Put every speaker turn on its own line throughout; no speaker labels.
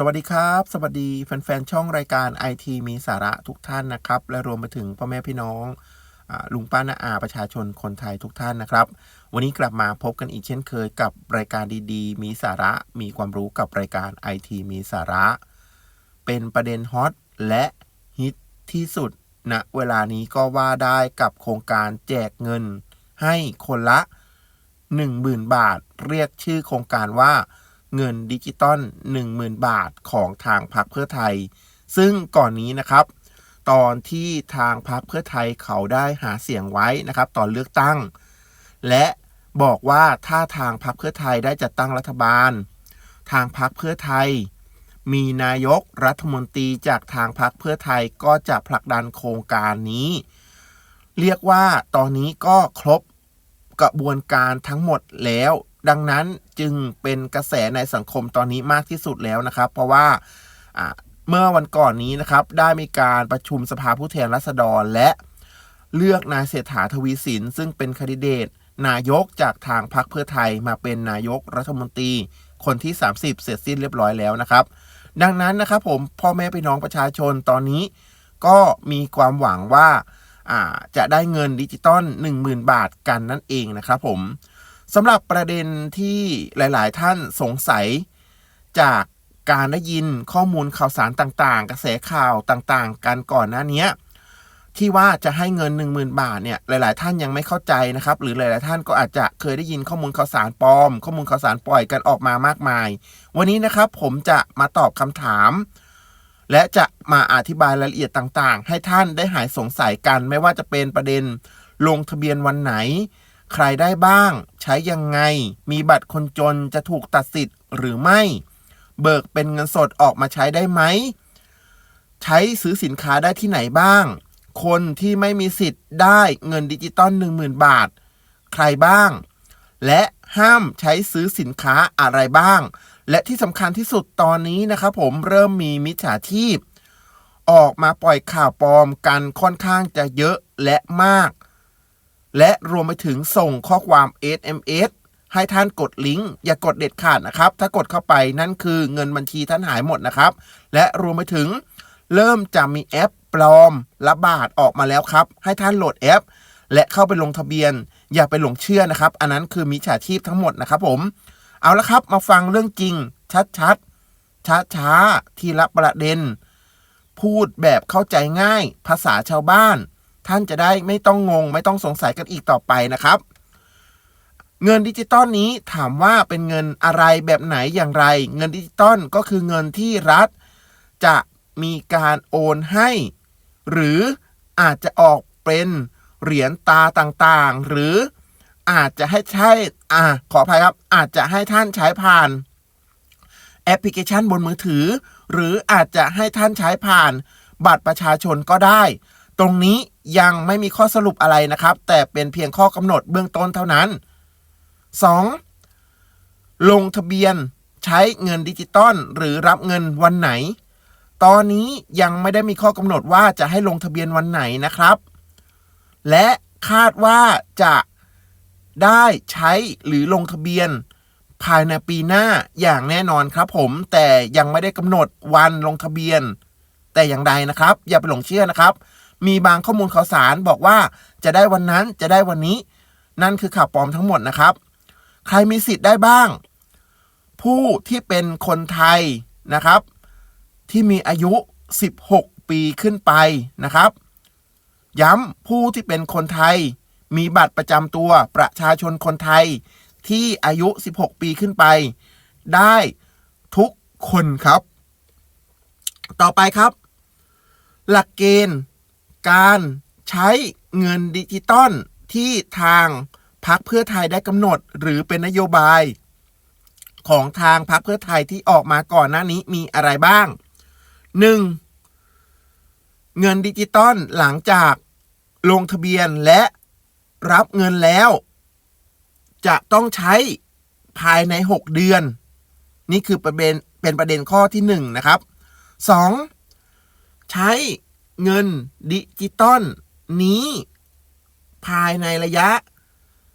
สวัสดีครับ สวัสดีแฟนๆ ช่องรายการ IT มีสาระทุกท่านนะครับ และรวมไปถึงพ่อแม่พี่น้องอลุงป้าน้าอาประชาชนคนไทยทุกท่านนะครับ วันนี้กลับมาพบกันอีกเช่นเคยกับรายการดีๆ มีสาระมีความรู้กับรายการ IT มีสาระ เป็นประเด็นฮอตและฮิตที่สุดณเวลานี้ก็ว่าได้กับโครงการแจกเงิน ให้คนละ 10,000 บาท เรียกชื่อโครงการว่า เงินดิจิตอล10,000 บาทของทางพรรคเพื่อไทย ซึ่งก่อนนี้นะครับ ตอนที่ทางพรรคเพื่อไทยเขาได้หาเสียงไว้นะครับ ตอนเลือกตั้ง และบอกว่าถ้าทางพรรคเพื่อไทยได้จัดตั้งรัฐบาล ทางพรรคเพื่อไทย มีนายกรัฐมนตรีจากทางพรรคเพื่อไทยก็จะผลักดันโครงการนี้ เรียกว่าตอนนี้ก็ครบกระบวนการทั้งหมดแล้ว ดังนั้นจึงเป็นกระแสในสังคมตอนนี้มากที่สุดแล้วนะครับ เพราะว่าเมื่อวันก่อนนี้นะครับ ได้มีการประชุมสภาผู้แทนราษฎรและเลือกนายเศรษฐาทวีสิน ซึ่งเป็นคดิเดต นายกจากทางพรรคเพื่อไทยมาเป็นนายกรัฐมนตรี คนที่ 30 เสร็จสิ้นเรียบร้อยแล้วนะครับ ดังนั้นนะครับผมพ่อแม่พี่น้องประชาชนตอนนี้ ก็มีความหวังว่าาจะได้เงินดิจิตอล10,000 บาทกันนั่นเองนะครับผม สำหรับประเด็นที่หลายๆ ท่านสงสัยจากการได้ยินข้อมูลข่าวสารต่างๆ กระแสข่าวต่างๆ กันก่อนหน้านี้ที่ว่าจะให้เงิน 10,000 บาทเนี่ยหลาย ๆ ท่านยังไม่เข้าใจนะครับ หรือหลาย ๆ ท่านก็อาจจะเคยได้ยินข้อมูลข่าวสารปลอม ข้อมูลข่าวสารปล่อยกันออกมามากมาย วันนี้นะครับผมจะมาตอบคำถาม และจะมาอธิบายรายละเอียดต่าง ๆ ให้ท่านได้หายสงสัยกัน ไม่ว่าจะเป็นประเด็นลงทะเบียนวันไหน ใครได้บ้าง ใช้ยังไง มีบัตรคนจนจะถูกตัดสิทธิ์หรือไม่ เบิกเป็นเงินสดออกมาใช้ได้ไหม ใช้ซื้อสินค้าได้ที่ไหนบ้าง คนที่ไม่มีสิทธิ์ได้เงินดิจิตอล10,000 บาท ใครบ้าง และห้ามใช้ซื้อสินค้าอะไรบ้าง และที่สำคัญที่สุดตอนนี้นะครับผมเริ่มมีมิจฉาชีพ ออกมาปล่อยข่าวปลอมกันค่อนข้างจะเยอะและมาก และรวมไปถึงส่งข้อความ SMS ให้ท่านกดลิงก์อย่ากดเด็ดขาดนะครับ ถ้ากดเข้าไปนั่นคือเงินบัญชีท่านหายหมดนะครับ และรวมไปถึง เริ่มจะมีแอปปลอมระบาดออกมาแล้วครับ ให้ท่านโหลดแอป และเข้าไปลงทะเบียน อย่าไปหลงเชื่อนะครับ อันนั้นคือมิจฉาชีพทั้งหมดนะครับผม เอาละครับมาฟังเรื่องจริง ชัดๆช้าๆทีละประเด็น พูดแบบเข้าใจง่าย ภาษาชาวบ้าน ท่านจะได้ไม่ต้องงง ไม่ต้องสงสัยกันอีกต่อไปนะครับ เงินดิจิตอลนี้ถามว่าเป็นเงินอะไรแบบไหนอย่างไร เงินดิจิตอลก็คือเงินที่รัฐ จะมีการโอนให้ หรืออาจจะออกเป็นเหรียญตาต่างๆ หรืออาจจะให้ใช้อ่าขออภัยครับ อาจจะให้ท่านใช้ผ่าน แอปพลิเคชันบนมือถือ หรืออาจจะให้ท่านใช้ผ่าน บัตรประชาชนก็ได้ ตรงนี้ ยังไม่มีข้อสรุปอะไรนะครับ แต่เป็นเพียงข้อกำหนดเบื้องต้นเท่านั้น 2. ลงทะเบียนใช้เงินดิจิตอลหรือรับเงินวันไหน ตอนนี้ยังไม่ได้มีข้อกำหนดว่าจะให้ลงทะเบียนวันไหนนะครับ และคาดว่าจะได้ใช้หรือลงทะเบียน ภายในปีหน้าอย่างแน่นอนครับผม แต่ยังไม่ได้กำหนดวันลงทะเบียน แต่อย่างใดนะครับ อย่าไปหลงเชื่อนะครับ มีบางข้อมูลข่าวสารบอกว่าจะได้วันนั้นจะได้วันนี้ นั่นคือข่าวปลอมทั้งหมดนะครับ ใครมีสิทธิ์ได้บ้าง ผู้ที่เป็นคนไทยนะครับ ที่มีอายุ 16 ปีขึ้นไปนะครับ ย้ำผู้ที่เป็นคนไทย มีบัตรประจำตัวประชาชนคนไทย ที่อายุ 16 ปีขึ้นไป ได้ทุกคนครับ ต่อไปครับ หลักเกณฑ์ การใช้เงินดิจิตอลที่ทางพรรคเพื่อไทยได้กำหนดหรือเป็นนโยบาย ของทางพรรคเพื่อไทยที่ออกมาก่อนหน้านี้มีอะไรบ้าง 1. เงินดิจิตอลหลังจากลงทะเบียนและรับเงินแล้ว จะต้องใช้ภายใน 6 เดือน นี่คือประเด็นเป็นประเด็นข้อที่ 1 นะครับ 2. ใช้ เงินดิจิตอลนี้ ภายในระยะ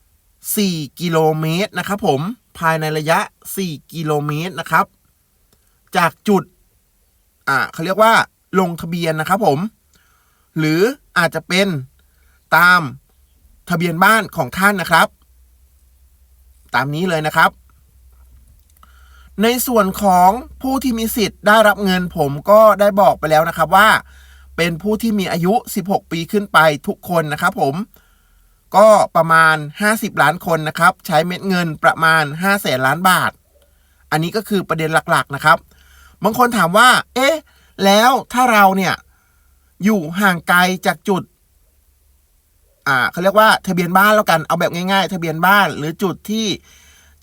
4 กิโลเมตรนะครับผมภายในระยะ 4 กิโลเมตรนะครับ จากจุด อ่าเขาเรียกว่า ลงทะเบียนนะครับผม หรืออาจจะเป็นตามทะเบียนบ้านของท่านนะครับ ตามนี้เลยนะครับ ในส่วนของผู้ที่มีสิทธิ์ได้รับเงินผมก็ได้บอกไปแล้วนะครับว่า เป็นผู้ที่มีอายุ 16 ปีขึ้นไปทุกคนนะครับผม ก็ประมาณ 50 ล้านคนนะครับ ใช้เม็ดเงินประมาณ5แสนล้านบาท อันนี้ก็คือประเด็นหลักๆนะครับ บางคนถามว่า เอ๊ะ แล้วถ้าเราเนี่ย อยู่ห่างไกลจากจุด อ่าเขาเรียกว่าทะเบียนบ้านแล้วกัน เอาแบบง่ายๆ ทะเบียนบ้านหรือจุดที่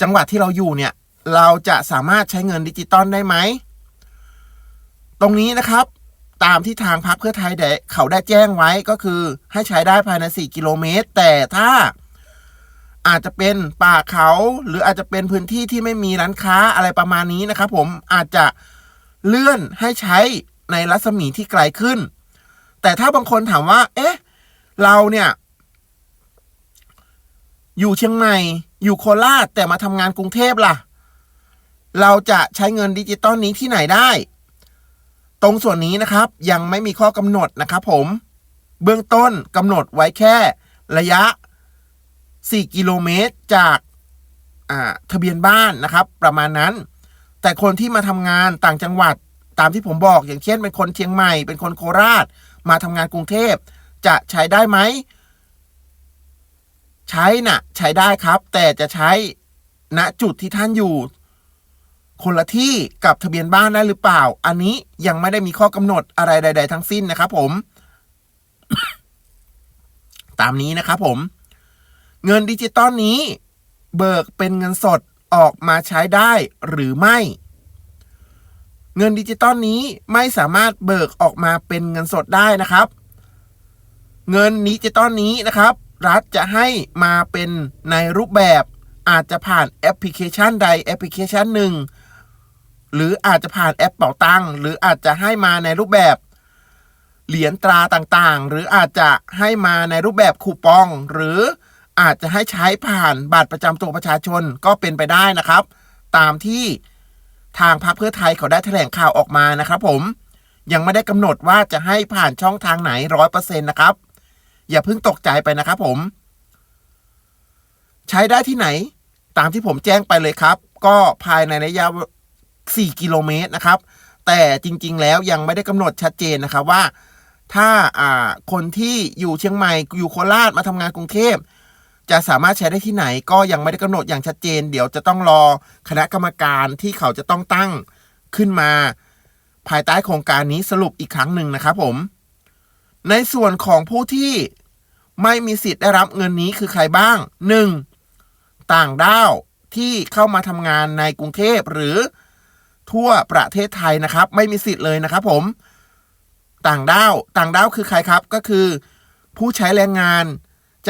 จังหวัดที่เราอยู่เนี่ย เราจะสามารถใช้เงินดิจิตอลได้ไหม ตรงนี้นะครับ ตามที่ทางพรรคเพื่อไทยได้เขาได้แจ้งไว้ก็คือให้ใช้ได้ภายใน 4 กิโลเมตร แต่ถ้าอาจจะเป็นป่าเขาหรืออาจจะเป็นพื้นที่ที่ไม่มีร้านค้าอะไรประมาณนี้นะครับผมอาจจะเลื่อนให้ใช้ในรัศมีที่ไกลขึ้น แต่ถ้าบางคนถามว่า เอ๊ะ เราเนี่ย อยู่เชียงใหม่ อยู่โคราชแต่มาทำงานกรุงเทพล่ะ เราจะใช้เงินดิจิตอลนี้ที่ไหนได้ ตรงส่วนนี้นะครับยังไม่มีข้อกำหนดนะครับผม เบื้องต้นกำหนดไว้แค่ระยะ 4 กิโลเมตรจากทะเบียนบ้านนะครับ ประมาณนั้น แต่คนที่มาทำงานต่างจังหวัดตามที่ผมบอก อย่างเช่น เป็นคนเชียงใหม่ เป็นคนโคราช มาทำงานกรุงเทพ จะใช้ได้ไหม ใช้น่ะ ใช้ได้ครับ แต่จะใช้ณจุดที่ท่านอยู่ คนละที่กับทะเบียนบ้านได้หรือเปล่า อันนี้ยังไม่ได้มีข้อกำหนดอะไรใด ๆ ทั้งสิ้นนะครับ ผม ตามนี้นะครับผม เงินดิจิตอลนี้ เบิกเป็นเงินสดออกมาใช้ได้หรือไม่ เงินดิจิตอลนี้ไม่สามารถเบิกออกมาเป็นเงินสดได้นะครับ เงินดิจิตอลนี้นะครับ รัฐจะให้มาเป็นในรูปแบบอาจจะผ่านแอปพลิเคชันใดแอปพลิเคชันหนึ่ง หรืออาจจะผ่านแอปเป๋าตังค์หรืออาจจะให้มาในรูปแบบ เหรียญตราต่างๆ หรืออาจจะให้มาในรูปแบบคูปอง หรืออาจจะให้ใช้ผ่านบัตรประจำตัวประชาชนก็เป็นไปได้นะครับ ตามที่ทางพรรคเพื่อไทยเขาได้แถลงข่าวออกมานะครับผมยังไม่ได้กำหนดว่าจะให้ผ่านช่องทางไหนร้อยเปอร์เซ็นต์นะครับ อย่าเพิ่งตกใจไปนะครับผม ใช้ได้ที่ไหน ตามที่ผมแจ้งไปเลยครับ ก็ภายในระยะ 4 กิโลเมตรนะครับ แต่จริงๆแล้วยังไม่ได้กำหนดชัดเจนนะครับว่า ถ้าอ่าคนที่อยู่เชียงใหม่อยู่โคราชมาทำงานกรุงเทพจะสามารถใช้ได้ที่ไหนก็ยังไม่ได้กำหนดอย่างชัดเจน เดี๋ยวจะต้องรอคณะกรรมการที่เขาจะต้องตั้งขึ้นมา ภายใต้โครงการนี้สรุปอีกครั้งหนึ่งนะครับผม ในส่วนของผู้ที่ไม่มีสิทธิ์ได้รับเงินนี้คือใครบ้าง 1. ต่างด้าวที่เข้ามาทำงานในกรุงเทพหรือ ทั่วประเทศไทยนะครับ ไม่มีสิทธิ์เลยนะครับผม ต่างด้าวต่างด้าวคือใครครับก็คือ ผู้ใช้แรงงาน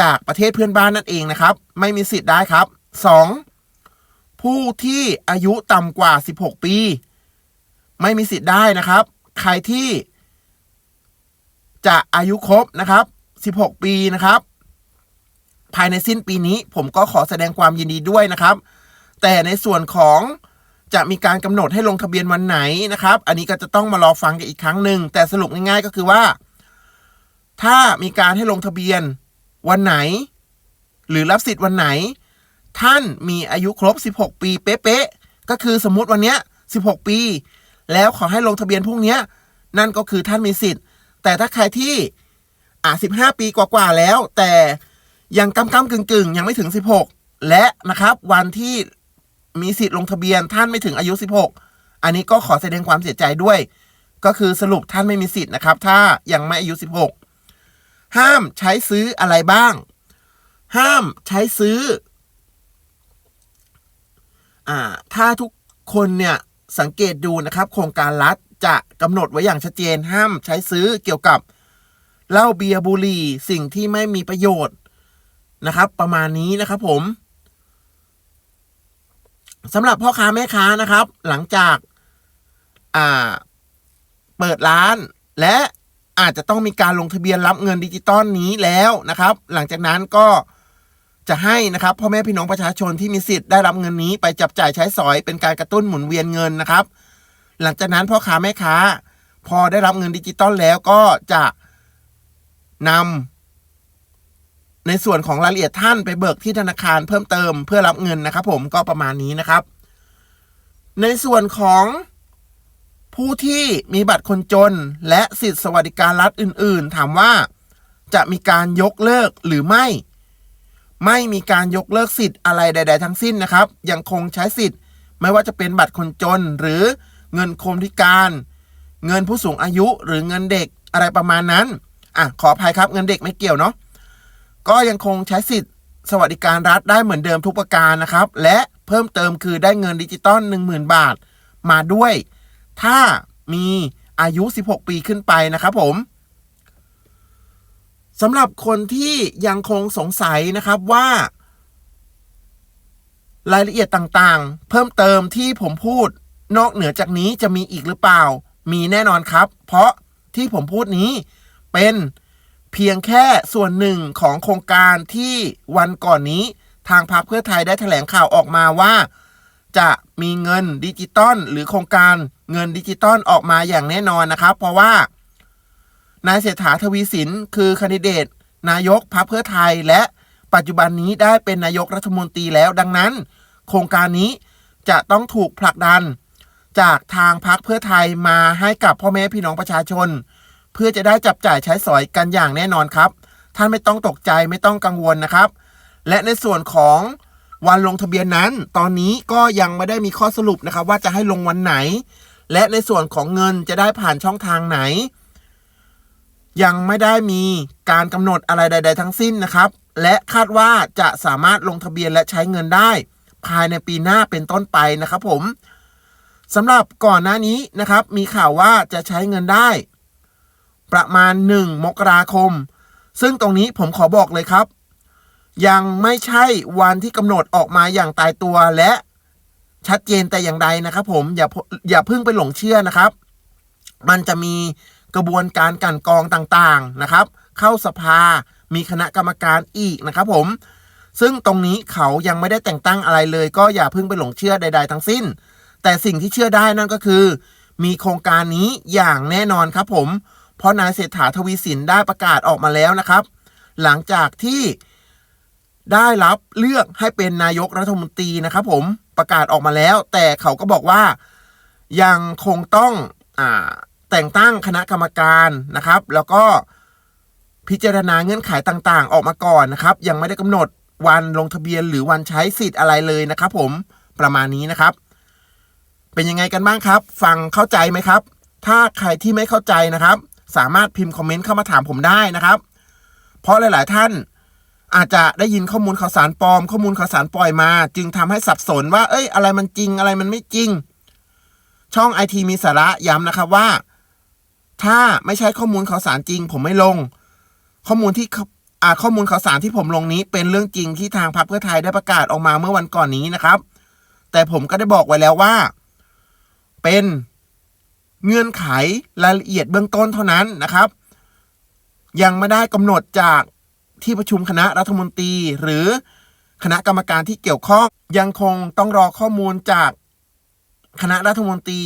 จากประเทศเพื่อนบ้านนั่นเองนะครับ ไม่มีสิทธิ์ได้ครับ 2. ผู้ที่อายุต่ำกว่า 16 ปี ไม่มีสิทธิ์ได้นะครับ ใครที่ จะอายุครบนะครับ 16 ปีนะครับ ภายในสิ้นปีนี้ผมก็ขอแสดงความยินดีด้วยนะครับ แต่ในส่วนของ จะมีการกำหนดให้ลงทะเบียนวันไหนนะครับ อันนี้ก็จะต้องมารอฟังกันอีกครั้งหนึ่งแต่สรุปง่ายๆก็คือว่า ถ้ามีการให้ลงทะเบียนวันไหน หรือรับสิทธิ์วันไหน ท่านมีอายุครบ 16 ปีเป๊ะๆก็คือสมมุติวันเนี้ย16 ปี แล้วขอให้ลงทะเบียนพรุ่งเนี้ยนั่นก็คือท่านมีสิทธิ์ แต่ถ้าใครที่อ่า15 ปีกว่าๆแล้ว แต่ยังกำกำกึ่งกึ่งๆ ยังไม่ถึง 16 และนะครับ วันที่ มีสิทธิ์ลงทะเบียนท่านไม่ถึงอายุ 16 อันนี้ก็ขอแสดงความเสียใจด้วย ก็คือสรุปท่านไม่มีสิทธิ์นะครับ ถ้ายังไม่อายุ 16 ห้ามใช้ซื้ออะไรบ้าง ห้ามใช้ซื้ออ่าถ้าทุกคนเนี่ยสังเกตดูนะครับ โครงการรัฐจะกำหนดไว้อย่างชัดเจน ห้ามใช้ซื้อเกี่ยวกับเหล้าเบียร์บุหรี่สิ่งที่ไม่มีประโยชน์นะครับ ประมาณนี้นะครับผม สำหรับพ่อค้าแม่ค้านะครับ หลังจากอ่าเปิดร้านและอาจจะต้องมีการลงทะเบียนรับเงินดิจิตอลนี้แล้วนะครับ หลังจากนั้นก็จะให้นะครับพ่อแม่พี่น้องประชาชนที่มีสิทธิ์ได้รับเงินนี้ไปจับจ่ายใช้สอยเป็นการกระตุ้นหมุนเวียนเงินนะครับ หลังจากนั้นพ่อค้าแม่ค้า พอได้รับเงินดิจิตอลแล้วก็จะนำ ในส่วนของรายละเอียดท่านไปเบิกที่ธนาคารเพิ่มเติมเพื่อรับเงินนะครับ ผมก็ประมาณนี้นะครับ ในส่วนของผู้ที่มีบัตรคนจน และสิทธิสวัสดิการรัฐอื่น ๆ ถามว่าจะมีการยกเลิกหรือไม่ ไม่มีการยกเลิกสิทธิ์อะไรใด ๆ ทั้งสิ้นนะครับ ยังคงใช้สิทธิ์ ไม่ว่าจะเป็นบัตรคนจน หรือเงินคนพิการ เงินผู้สูงอายุหรือเงินเด็กอะไรประมาณนั้นอะขออภัยครับเงินเด็กไม่เกี่ยวเนาะ ก็ยังคงใช้สิทธิ์สวัสดิการรัฐได้เหมือนเดิมทุกประการนะครับ และเพิ่มเติมคือได้เงินดิจิตอล10,000 บาทมาด้วย ถ้ามีอายุ 16 ปีขึ้นไปนะครับผมสำหรับคนที่ยังคงสงสัยนะครับว่า รายละเอียดต่างๆ เพิ่มเติมที่ผมพูด นอกเหนือจากนี้จะมีอีกหรือเปล่า มีแน่นอนครับ เพราะที่ผมพูดนี้เป็น เพียงแค่ส่วนหนึ่งของโครงการที่วันก่อนนี้ทางพรรคเพื่อไทยได้แถลงข่าวออกมาว่า จะมีเงินดิจิตอลหรือโครงการเงินดิจิตอลออกมาอย่างแน่นอนนะครับ เพราะว่านายเศรษฐาทวีสินคือคนดิเดต นายกพรรคเพื่อไทยและปัจจุบันนี้ได้เป็นนายกรัฐมนตรีแล้วดังนั้น โครงการนี้จะต้องถูกผลักดัน จากทางพรรคเพื่อไทยมาให้กับพ่อแม่พี่น้องประชาชน เพื่อจะได้จับจ่ายใช้สอยกันอย่างแน่นอนครับ ท่านไม่ต้องตกใจไม่ต้องกังวลนะครับ และในส่วนของวันลงทะเบียนนั้น ตอนนี้ก็ยังไม่ได้มีข้อสรุปนะครับ ว่าจะให้ลงวันไหน และในส่วนของเงินจะได้ผ่านช่องทางไหน ยังไม่ได้มีการกำหนดอะไรใด ๆ ทั้งสิ้นนะครับ และคาดว่าจะสามารถลงทะเบียนและใช้เงินได้ ภายในปีหน้าเป็นต้นไปนะครับผมสำหรับก่อนหน้านี้นะครับ มีข่าวว่าจะใช้เงินได้ ประมาณ 1 มกราคม ซึ่งตรงนี้ผมขอบอกเลยครับ ยังไม่ใช่วันที่กำหนดออกมาอย่างตายตัวและชัดเจนแต่อย่างใดนะครับ ผมอย่าอย่าเพิ่งไปหลงเชื่อนะครับ มันจะมีกระบวนการกันกองต่างๆนะครับ เข้าสภามีคณะกรรมการอีกนะครับ ผม ซึ่งตรงนี้เขายังไม่ได้แต่งตั้งอะไรเลย ก็อย่าเพิ่งไปหลงเชื่อใด ๆ ทั้งสิ้น แต่สิ่งที่เชื่อได้นั่นก็คือ มีโครงการนี้อย่างแน่นอนครับผม เพราะนายเศรษฐาทวีสินได้ประกาศออกมาแล้วนะครับ หลังจากที่ได้รับเลือกให้เป็นนายกรัฐมนตรีนะครับ ผมประกาศออกมาแล้ว แต่เขาก็บอกว่ายังคงต้องอแต่งตั้งคณะกรรมการนะครับ แล้วก็พิจารณาเงื่อนไขต่างๆ ออกมาก่อนนะครับ ยังไม่ได้กำหนดวันลงทะเบียนหรือวันใช้สิทธิ์อะไรเลยนะครับ ผมประมาณนี้นะครับ เป็นยังไงกันบ้างครับ ฟังเข้าใจไหมครับ ถ้าใครที่ไม่เข้าใจนะครับ สามารถพิมพ์คอมเมนต์เข้ามาถามผมได้นะครับ เพราะหลาย ๆ ท่านอาจจะได้ยินข้อมูลข่าวสารปลอม ข้อมูลข่าวสารปล่อยมา จึงทำให้สับสนว่า เอ้ย อะไรมันจริงอะไรมันไม่จริง ช่องไอทีมีสาระย้ำนะครับว่า ถ้าไม่ใช่ข้อมูลข่าวสารจริง ผมไม่ลง ข้อมูลที่อ่าข้อมูลข่าวสารที่ผมลงนี้เป็นเรื่องจริงที่ทางพรรคเพื่อไทยได้ประกาศออกมาเมื่อวันก่อนนี้นะครับ แต่ผมก็ได้บอกไว้แล้วว่า เป็น เงื่อนไขรายละเอียดเบื้องต้นเท่านั้นนะครับ ยังไม่ได้กำหนดจากที่ประชุมคณะรัฐมนตรี หรือคณะกรรมการที่เกี่ยวข้องยังคงต้องรอข้อมูลจากคณะรัฐมนตรี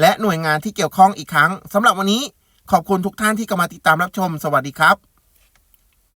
และหน่วยงานที่เกี่ยวข้องอีกครั้งสำหรับวันนี้ขอบคุณทุกท่านที่เข้ามาติดตามรับชม สวัสดีครับ